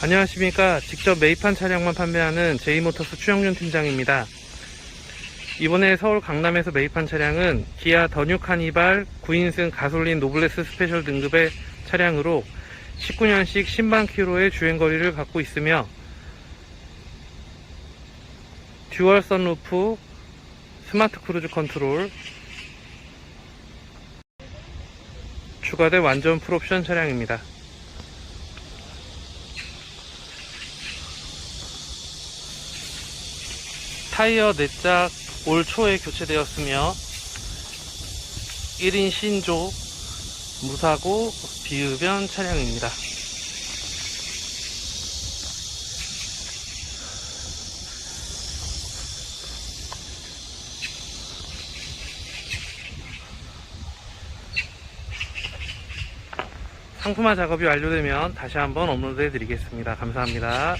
안녕하십니까. 직접 매입한 차량만 판매하는 제이모터스 추영준 팀장입니다. 이번에 서울 강남에서 매입한 차량은 기아 더뉴 카니발 9인승 가솔린 노블레스 스페셜 등급의 차량으로 19년식 10만 킬로의 주행거리를 갖고 있으며 듀얼 선루프, 스마트 크루즈 컨트롤, 추가된 완전 풀옵션 차량입니다. 타이어 4짝 올 초에 교체되었으며 1인 신조 무사고 비흡연 차량입니다. 상품화 작업이 완료되면 다시 한번 업로드 해드리겠습니다. 감사합니다.